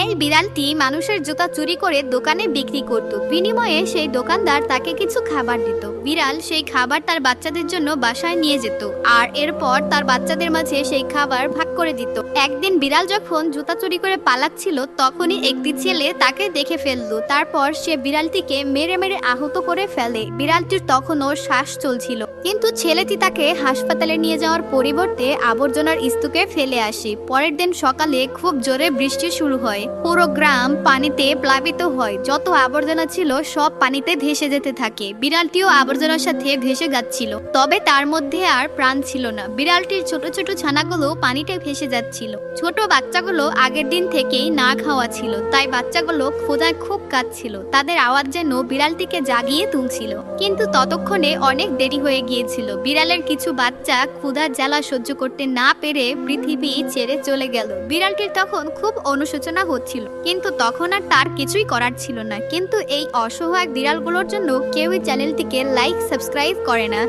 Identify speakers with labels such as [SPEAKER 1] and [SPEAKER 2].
[SPEAKER 1] এই বিড়ালটি মানুষের জুতা চুরি করে দোকানে বিক্রি করত। বিনিময়ে সেই দোকানদার তাকে কিছু খাবার দিত। বিড়াল সেই খাবার তার বাচ্চাদের জন্য বাসায় নিয়ে যেত আর এরপর তার বাচ্চাদের মাঝে সেই খাবার ভাগ করে দিত। একদিন বিড়াল যখন জুতা চুরি করে পালাচ্ছিল, তখনই একটি ছেলে তাকে দেখে ফেলল। তারপর সে বিড়ালটিকে মেরে মেরে আহত করে ফেলে। বিড়ালটির তখনও শ্বাস চলছিল। কিন্তু ছেলেটি তাকে হাসপাতালে নিয়ে যাওয়ার পরিবর্তে আবর্জনার স্তূপে ফেলে আসে। পরের দিন সকালে খুব জোরে বৃষ্টি শুরু হয়। পুরো গ্রাম পানিতে প্লাবিত হয়। যত আবর্জনা ছিল, সব পানিতে ভেসে যেতে থাকে। বিড়ালটিও আবর্জনার সাথে ভেসে যাচ্ছিল। তবে তার মধ্যে আর প্রাণ ছিল না। বিড়ালটির ছোট ছোট ছানাগুলো পানিতে ভেসে যাচ্ছিল। ছোট বাচ্চাগুলো আগের দিন থেকেই না খাওয়া ছিল। তাই বাচ্চাগুলো ক্ষুধায় খুব কাঁদছিল। তাদের আওয়াজ যেন বিড়ালটিকে জাগিয়ে তুলছিল। কিন্তু ততক্ষণে অনেক দেরি হয়ে গিয়েছিল। বিড়ালের কিছু বাচ্চা ক্ষুধার জ্বালা সহ্য করতে না পেরে পৃথিবী ছেড়ে চলে গেল। বিড়ালটির তখন খুব অনুশোচনা হচ্ছিল। কিন্তু তখন আর তার কিছুই করার ছিল না। কিন্তু এই অসহায় বিড়ালগুলোর জন্য কেউই চ্যানেলটিকে লাইক সাবস্ক্রাইব করে না।